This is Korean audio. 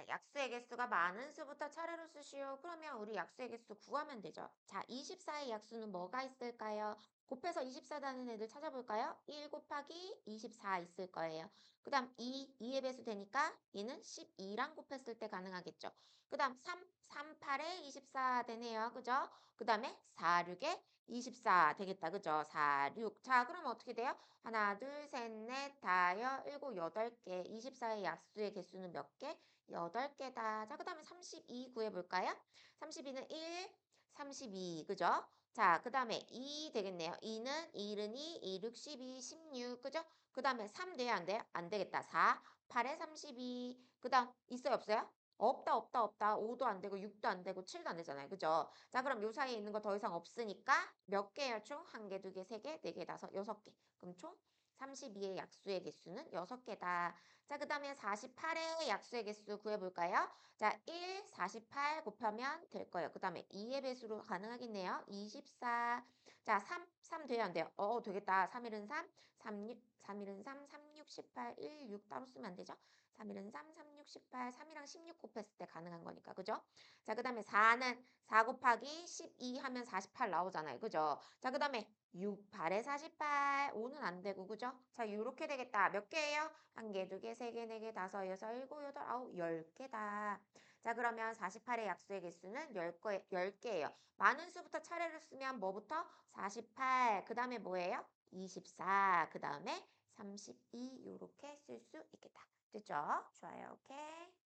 자, 약수의 개수가 많은 수부터 차례로 쓰시오. 그러면 우리 약수의 개수 구하면 되죠. 자, 24의 약수는 뭐가 있을까요? 곱해서 24 다는 애들 찾아볼까요? 1 곱하기 24 있을 거예요. 그 다음 2, 2의 배수 되니까 얘는 12랑 곱했을 때 가능하겠죠. 그 다음 3, 3, 8에 24 되네요. 그죠? 그 다음에 4, 6에 24 되겠다. 그죠? 4, 6. 자, 그러면 어떻게 돼요? 하나, 둘, 셋, 넷, 다여, 일곱, 여덟 개. 24의 약수의 개수는 몇 개? 여덟 개다. 자, 그 다음에 32 구해볼까요? 32는 1, 32. 그죠? 자, 그 다음에 2 되겠네요. 2는 1은 2, 2, 6, 12, 16. 그죠? 그 다음에 3 돼요? 안 돼요? 안 되겠다. 4, 8에 32. 그 다음 있어요? 없어요? 없다, 없다, 없다. 5도 안 되고 6도 안 되고 7도 안 되잖아요. 그죠? 자, 그럼 요 사이에 있는 거 더 이상 없으니까 몇 개예요, 총? 한 개, 두 개, 세 개, 네 개, 다섯, 여섯 개. 그럼 총 32의 약수의 개수는 6개다. 자, 그 다음에 48의 약수의 개수 구해볼까요? 자, 1, 48 곱하면 될 거예요. 그 다음에 2의 배수로 가능하겠네요. 24. 자, 3, 3 돼요? 안 돼요? 어, 되겠다. 3일은 3, 3, 6, 3일은 3, 3, 6, 18, 1, 6 따로 쓰면 안 되죠? 3일은 3, 3, 6, 18, 3이랑 16 곱했을 때 가능한 거니까, 그죠? 자, 그 다음에 4는 4 곱하기 12 하면 48 나오잖아요. 그죠? 자, 그 다음에 6, 8에 48, 5는 안 되고, 그죠? 자, 이렇게 되겠다. 몇 개예요? 한 개, 두 개, 세 개, 네 개, 다섯, 여섯, 일곱, 여덟, 아홉, 열 개다. 자, 그러면 48의 약수의 개수는 10개, 10개예요. 많은 수부터 차례를 쓰면 뭐부터? 48, 그 다음에 뭐예요? 24, 그 다음에 32, 이렇게 쓸 수 있겠다. 됐죠? 좋아요, 오케이.